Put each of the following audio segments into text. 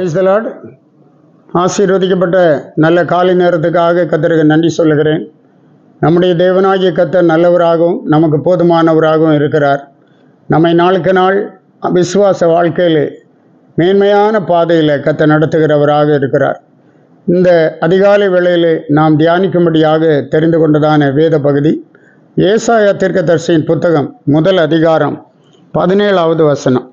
Price தலாட் ஆசீர்வதிக்கப்பட்ட நல்ல காலை நேரத்துக்காக கத்தருக்கு நன்றி சொல்லுகிறேன். நம்முடைய தேவனாகிய கத்தர் நல்லவராகவும் நமக்கு போதுமானவராகவும் இருக்கிறார். நம்மை நாளுக்கு நாள் விசுவாச வாழ்க்கையில் மேன்மையான பாதையில் கத்த நடத்துகிறவராக இருக்கிறார். இந்த அதிகாலை வேளையில் நாம் தியானிக்கும்படியாக தெரிந்து கொண்டதான வேத பகுதி ஏசாய தீர்க்கதர்சியின் புத்தகம் முதல் அதிகாரம் பதினேழாவது வசனம்.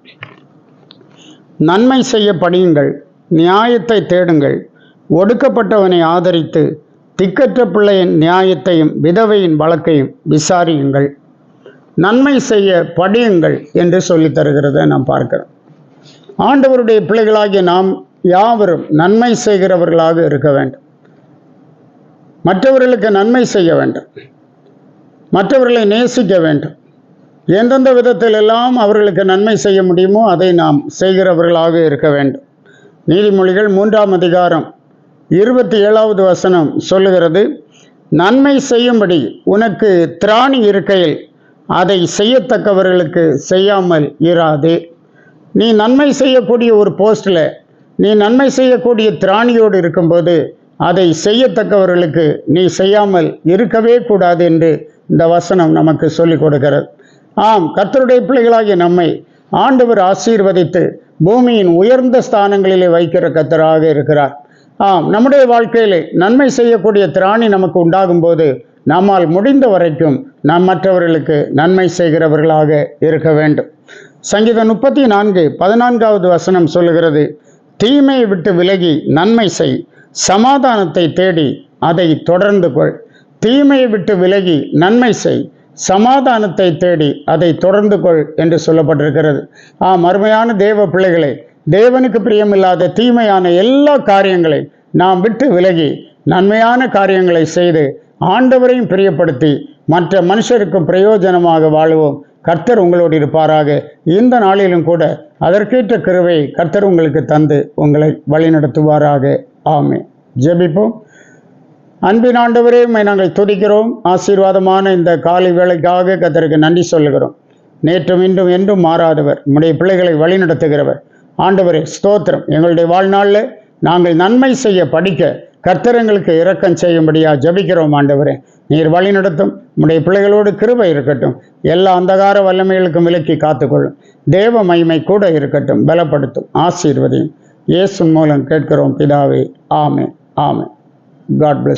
நன்மை செய்ய படியுங்கள் நியாயத்தை தேடுங்கள். ஒடுக்கப்பட்டவனை ஆதரித்து திக்கற்ற பிள்ளையின் நியாயத்தையும் விதவையின் வழக்கையும் விசாரியுங்கள். நன்மை செய்ய படியுங்கள் என்று சொல்லித் தருகிறதை நாம் பார்க்கிறோம். ஆண்டவருடைய பிள்ளைகளாகிய நாம் யாவரும் நன்மை செய்கிறவர்களாக இருக்க வேண்டும். மற்றவர்களுக்கு நன்மை செய்ய வேண்டும். மற்றவர்களை நேசிக்க வேண்டும். எந்தெந்த விதத்திலெல்லாம் அவர்களுக்கு நன்மை செய்ய முடியுமோ அதை நாம் செய்கிறவர்களாக இருக்க வேண்டும். நீதிமொழிகள் மூன்றாம் அதிகாரம் இருபத்தி ஏழாவது வசனம் சொல்லுகிறது நன்மை செய்யும்படி உனக்கு திராணி இருக்கையில் அதை செய்யத்தக்கவர்களுக்கு செய்யாமல் இராதே. நீ நன்மை செய்யக்கூடிய ஒரு போஸ்டில் நீ நன்மை செய்யக்கூடிய திராணியோடு இருக்கும்போது அதை செய்யத்தக்கவர்களுக்கு நீ செய்யாமல் இருக்கவே கூடாது என்று இந்த வசனம் நமக்கு சொல்லிக் கொடுக்கிறது. ஆம் கர்த்தருடைய பிள்ளைகளாகிய நம்மை ஆண்டவர் ஆசீர்வதித்து பூமியின் உயர்ந்த ஸ்தானங்களிலே வைக்கிற கத்தராக இருக்கிறார். ஆம் நம்முடைய வாழ்க்கையிலே நன்மை செய்யக்கூடிய திராணி நமக்கு உண்டாகும் போது நம்மால் முடிந்த வரைக்கும் நாம் மற்றவர்களுக்கு நன்மை செய்கிறவர்களாக இருக்க வேண்டும். சங்கீதம் முப்பத்தி நான்கு பதினான்காவது வசனம் சொல்லுகிறது தீமையை விட்டு விலகி நன்மை செய் சமாதானத்தை தேடி அதை தொடர்ந்து கொள். தீமையை விட்டு விலகி நன்மை செய் சமாதானத்தை தேடி அதை தொடர்ந்து கொள் என்று சொல்லப்பட்டிருக்கிறது. ஆம் அருமையான தேவ பிள்ளைகளே தேவனுக்கு பிரியமில்லாத தீமையான எல்லா காரியங்களை நாம் விட்டு விலகி நன்மையான காரியங்களை செய்து ஆண்டவரையும் பிரியப்படுத்தி மற்ற மனுஷருக்கும் பிரயோஜனமாக வாழுவோம். கர்த்தர் உங்களோடு இருப்பாராக. இந்த நாளிலும் கூட அதற்கேற்ற கிருவை கர்த்தர் உங்களுக்கு தந்து உங்களை வழிநடத்துவாராக. ஆமே ஜெபிப்போம். அன்பின் ஆண்டவரே உண்மை நாங்கள் துதிக்கிறோம். ஆசீர்வாதமான இந்த காலை வேலைக்காக கத்தருக்கு நன்றி சொல்லுகிறோம். நேற்றும் இன்றும் என்றும் மாறாதவர். உம்முடைய பிள்ளைகளை வழிநடத்துகிறவர். ஆண்டவரே ஸ்தோத்திரம். எங்களுடைய வாழ்நாளில் நாங்கள் நன்மை செய்ய படிக்க கர்த்தரங்களுக்கு இரக்கம் செய்யும்படியா ஜபிக்கிறோம் ஆண்டவரே. நீர் வழி நடத்தும் உம்முடைய பிள்ளைகளோடு கிருபை இருக்கட்டும். எல்லா அந்தகார வல்லமைகளுக்கும் விலக்கி காத்துக்கொள்ளும். தேவ மகிமை கூட இருக்கட்டும். பலப்படுத்தும். ஆசீர்வதியும். இயேசு மூலம் கேட்கிறோம் பிதாவே. ஆமே ஆமே காட் பிளஸ்